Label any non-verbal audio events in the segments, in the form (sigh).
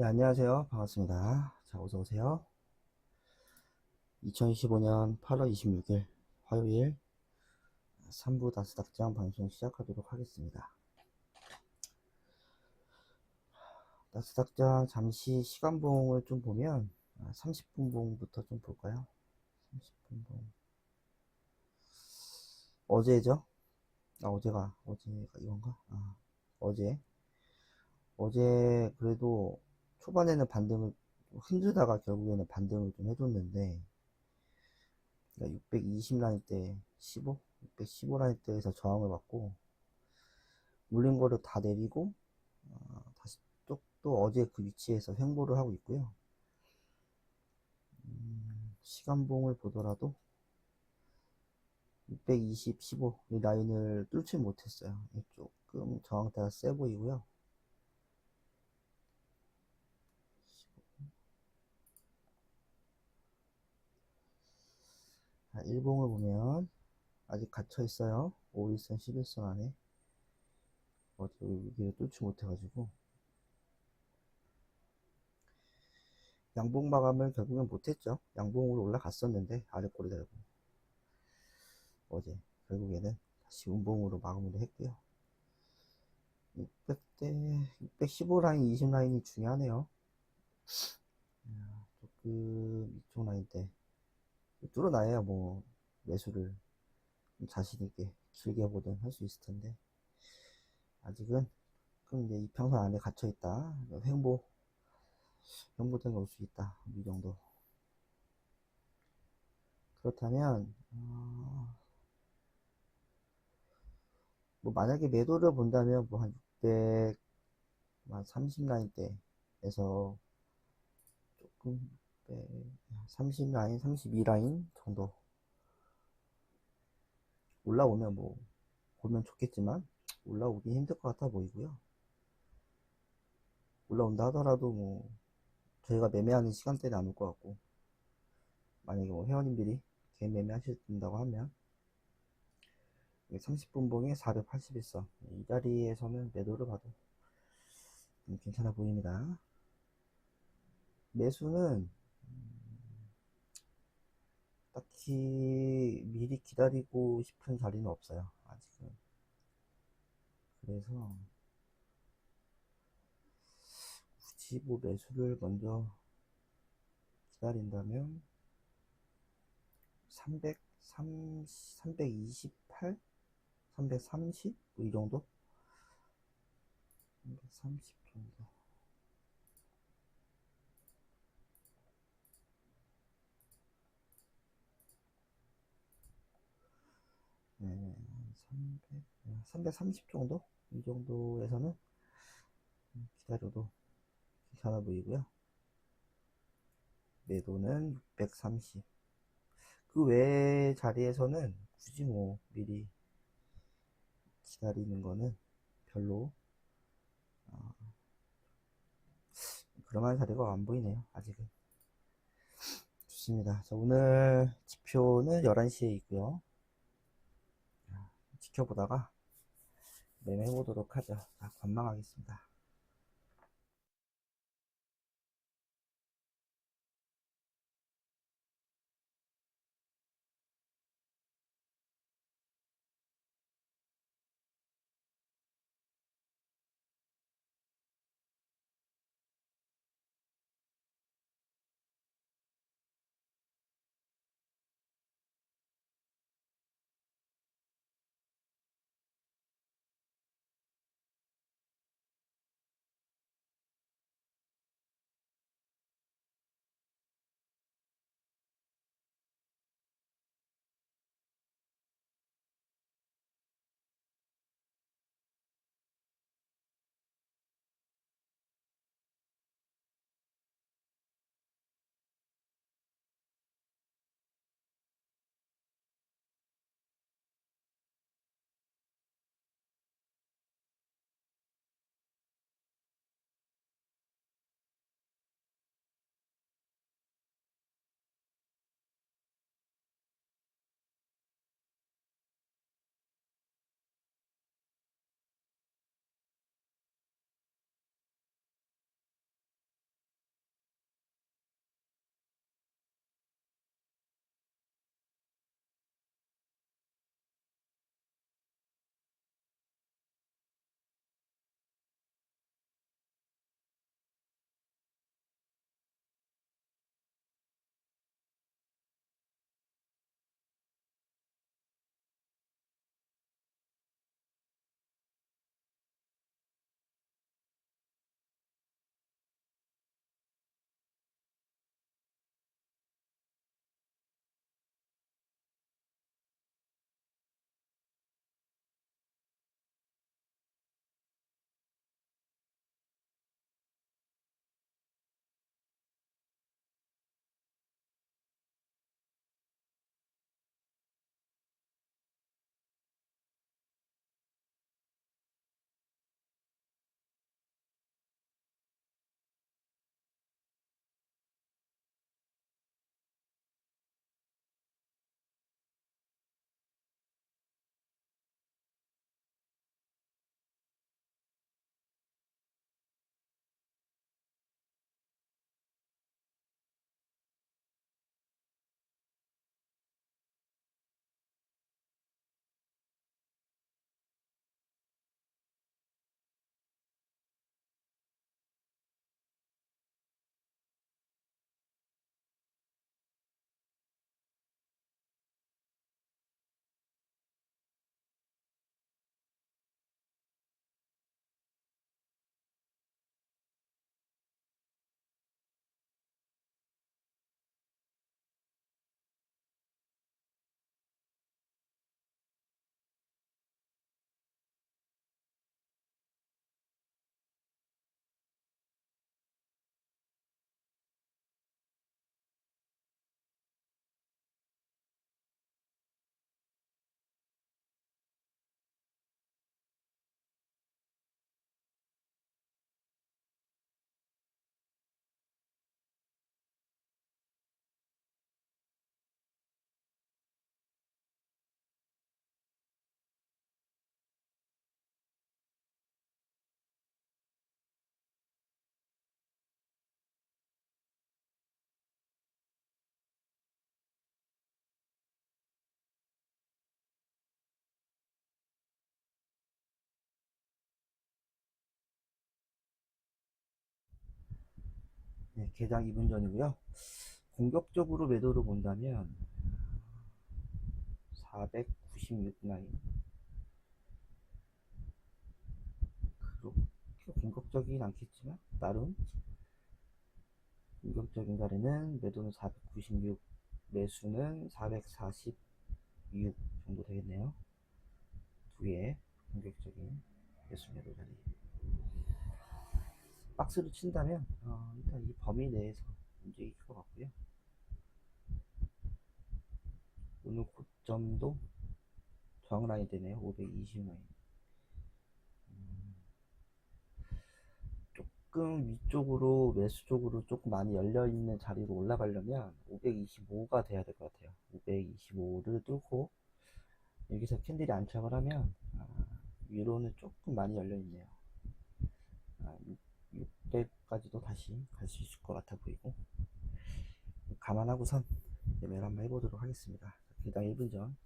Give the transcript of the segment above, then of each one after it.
네, 안녕하세요. 반갑습니다. 자, 어서오세요. 2025년 8월 26일 화요일 3부 다스닥장 방송 시작하도록 하겠습니다. 다스닥장 잠시 시간봉을 좀 보면 30분 봉부터 좀 볼까요? 30분 봉. 어제죠? 아, 어제가, 어제가 이건가? 아, 어제. 어제 그래도 초반에는 반등을 힘들다가 결국에는 반등을 좀 해줬는데 620 라인 때 15? 615 라인 때에서 저항을 받고 물린 거를 다 내리고 어, 다시 또, 또 어제 그 위치에서 횡보를 하고 있고요. 음, 시간봉을 보더라도 620, 15 이 라인을 뚫지 못했어요. 조금 저항대가 세 보이고요 자, 일봉을 보면 아직 갇혀 있어요. 5일선, 11선 안에. 어디 여기를 뚫지 못해가지고 양봉 마감을 결국엔 못했죠. 양봉으로 올라갔었는데 아래 꼬리 달고 어제 결국에는 다시 운봉으로 마감을 했고요. 600대 615 라인, 20 라인이 중요하네요. 조금 이쪽 라인 때 뚫어놔야 뭐 매수를 자신있게 길게 보든 할 수 있을 텐데. 아직은 그럼 이제 이평선 안에 갇혀 있다. 횡보 횡보등이 올수 있다. 이 정도. 그렇다면 어... 뭐 만약에 매도를 본다면 뭐 한 600, 한 30라인 대에서 조금 30라인, 32라인 정도 올라오면 뭐 보면 좋겠지만 올라오기 힘들 것 같아 보이고요. 올라온다 하더라도 뭐 저희가 매매하는 시간대는 안 올 것 같고 만약에 뭐 회원님들이 개인 매매하신다고 하면 30분 봉에 481선 이 자리에서는 매도를 봐도 괜찮아 보입니다. 매수는 딱히 미리 기다리고 싶은 자리는 없어요. 아직은. 그래서 굳이 뭐 매수를 먼저 기다린다면 300, 3, 328, 330? 뭐 이 정도? 330 정도. 네, 300, 330 정도? 이 정도에서는 기다려도 괜찮아 보이고요. 매도는 630. 그 외 자리에서는 굳이 뭐 미리 기다리는 거는 별로 어, 그럴만한 자리가 안 보이네요. 아직은. 좋습니다. 자, 오늘 지표는 11시에 있고요. 지켜보다가 매매해 보도록 하죠. 자, 관망하겠습니다. 네, 개당 2분 전이고요. 공격적으로 매도를 본다면 496 라인 그렇게 공격적이진 않겠지만 나름 공격적인 자리는 매도는 496 매수는 446 정도 되겠네요. 두 개의 공격적인 매수 매도 자리 박스로 친다면 어, 일단 이 범위 내에서 움직일 것 같고요. 오늘 고점도 저항 라인 되네요. 520 라인. 음, 조금 위쪽으로 매수 쪽으로 조금 많이 열려 있는 자리로 올라가려면 525가 돼야 될 것 같아요. 525를 뚫고 여기서 캔들이 안착을 하면 아, 위로는 조금 많이 열려 있네요. 아, 600까지도 다시 갈 수 있을 것 같아 보이고 감안하고선 매매를 한번 해보도록 하겠습니다. 개당 1분 전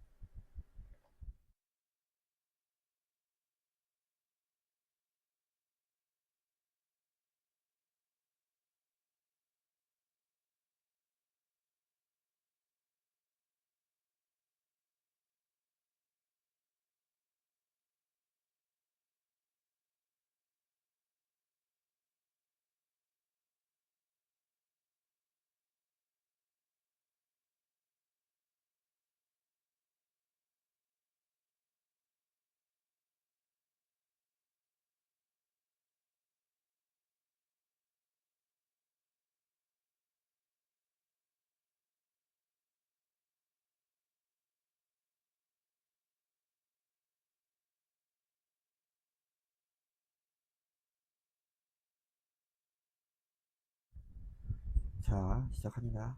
자, 시작합니다.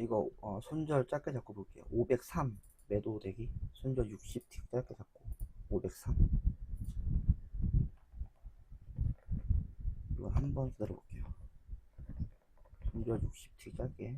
이거 어, 손절 짧게 잡고 볼게요. 503 매도 대기 손절 60틱 짧게 잡고 503 이거 한번 기다려 볼게요. 손절 60틱 짧게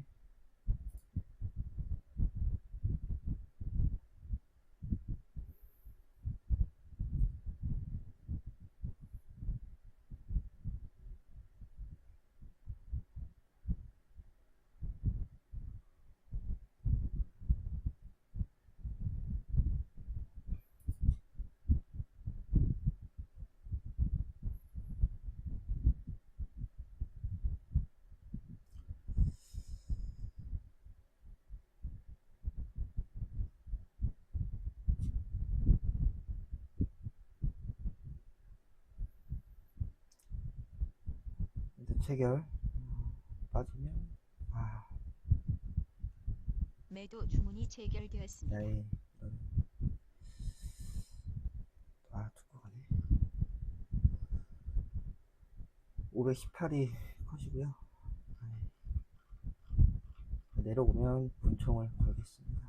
일단 체결 빠지면 아 매도 주문이 체결되었습니다. 야이 이런 아 두고 가네 518이 컷이고요 네. 내려오면 분총을 걸겠습니다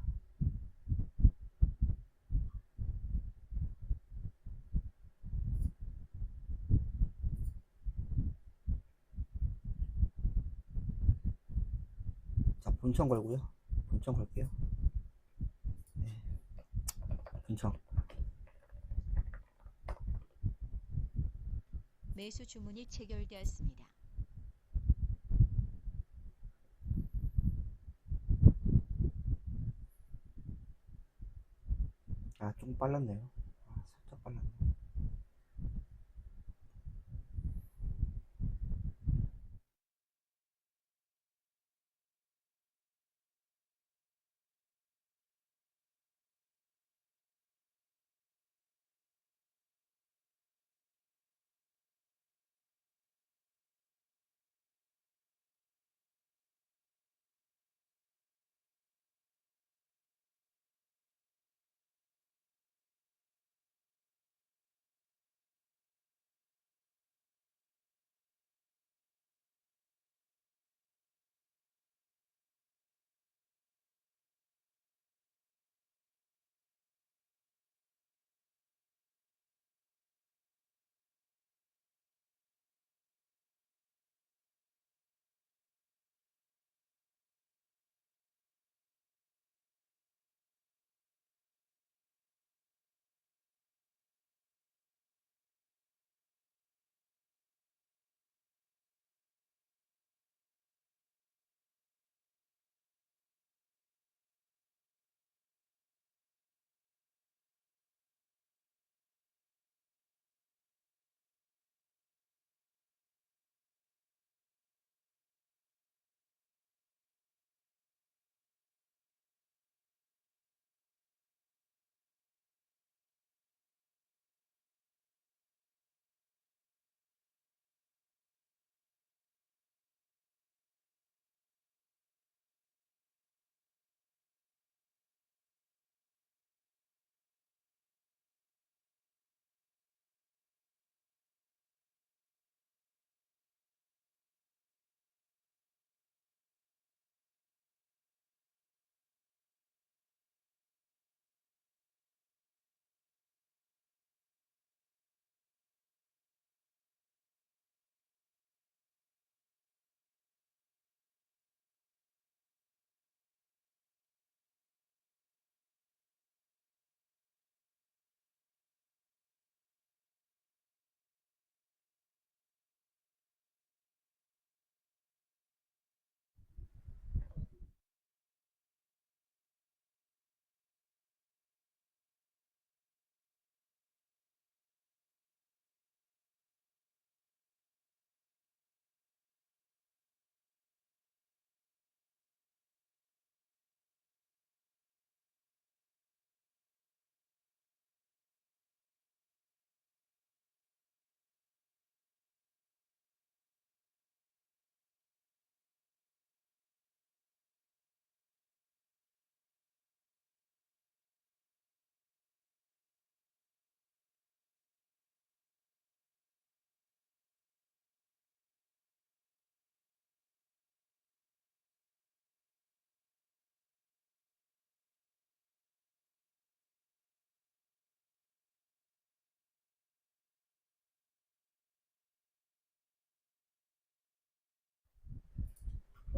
자 분총 걸고요 분총 걸게요 네. 분청 매수 주문이 체결되었습니다. 아, 좀 빨랐네요.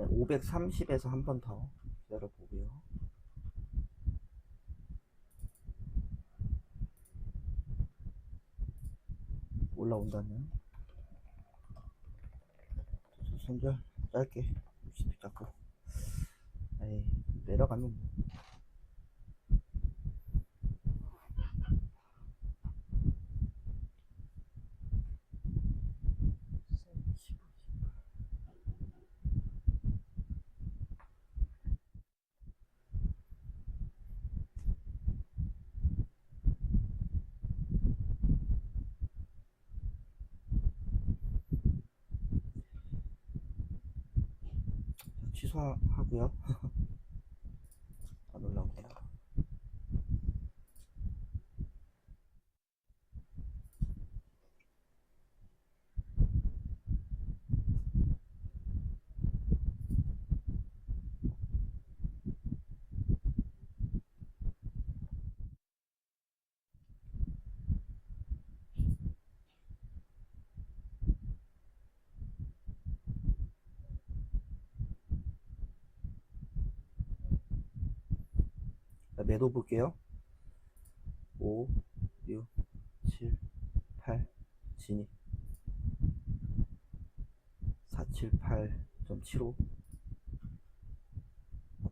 네, 530에서 한 번 더 기다려 보고요. 올라온다면 손절 짧게 60 잡고 아니 내려가면 뭐. 취소하고요. (laughs) 안 올라오네요. 볼게요. 5, 6, 7, 8, 진입. 28.75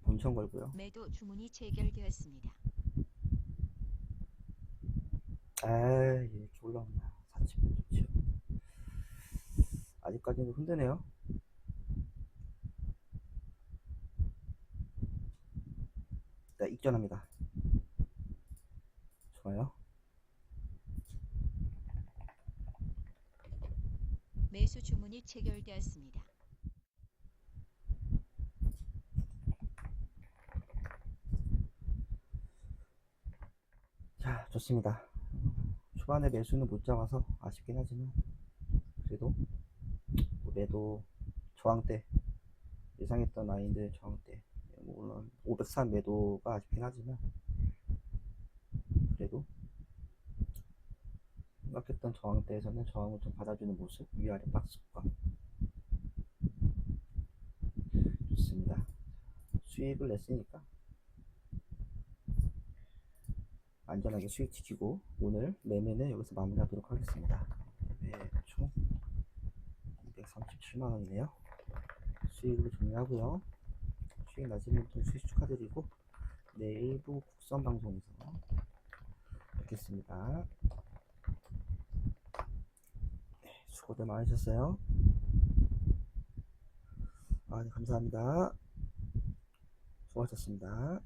본천 걸고요. 매도 주문이 체결되었습니다. 에이 이렇게 올라오냐 48.75 아직까지는 흔드네요. 자, 익전합니다. 좋아요. 매수 주문이 체결되었습니다. 자, 좋습니다. 초반에 매수는 못 잡아서 아쉽긴 하지만 그래도 뭐 매도 저항대 예상했던 라인들 저항대 뭐 물론 503 매도가 아쉽긴 하지만 그래도 생각했던 저항대에서는 저항을 좀 받아주는 모습 위아래 박스권 좋습니다. 수익을 냈으니까 안전하게 수익 지키고 오늘 매매는 여기서 마무리하도록 하겠습니다. 매매 총 237만 원이네요. 수익으로 정리하고요. 수익 낮은 분들 수익 축하드리고 내일부 국선 방송에서 뵙겠습니다. 네, 수고들 많으셨어요. 아, 네, 감사합니다. 수고하셨습니다.